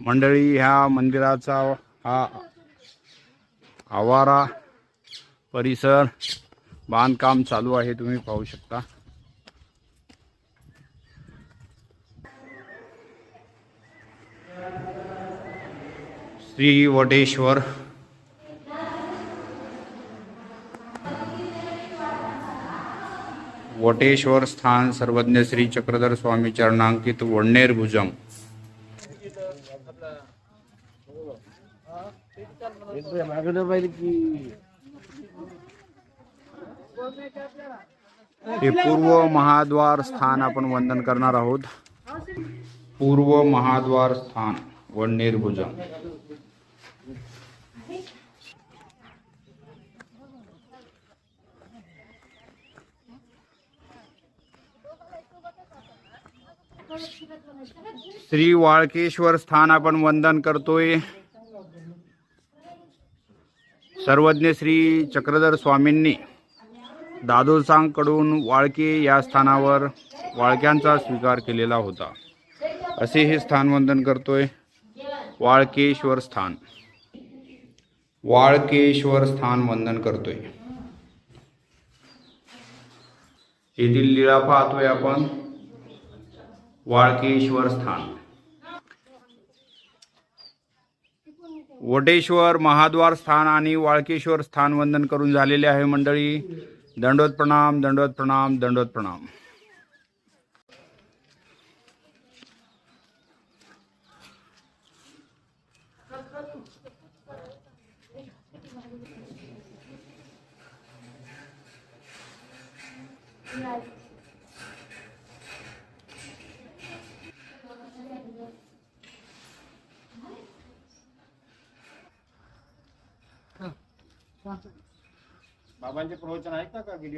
मंडळी ह्या मंदिराचा हा आवारा परिसर बांधकाम चालू आहे तुम्ही पाहू शकता. श्री वटेश्वर वटेश्वर स्थान सर्वज्ञ श्री चक्रधर स्वामी चरणांकित वडनेर भुजंग हे पूर्व महाद्वार स्थान आपण वंदन करणार आहोत. पूर्व महाद्वार स्थान वडनेर भुजंग श्री वाळकेश्वर स्थान आपण वंदन करतोय. सर्वज्ञ श्री चक्रधर स्वामींनी दादोसांकडून वाळके या स्थानावर वाळक्यांचा स्वीकार केलेला होता. असे हे स्थान वंदन करतोय. वाळकेश्वर स्थान. वाळकेश्वर स्थान वंदन करतोय. येथील लीळा पाहतोय आपण. वाळकेश्वर स्थान. वटेश्वर महाद्वार स्थान आणि वाळकेश्वर स्थान वंदन करून झालेले आहे मंडळी. दंडोत प्रणाम दंडोत प्रणाम दंडोत प्रणाम. बाबांचे प्रवचन ऐकता का व्हिडिओ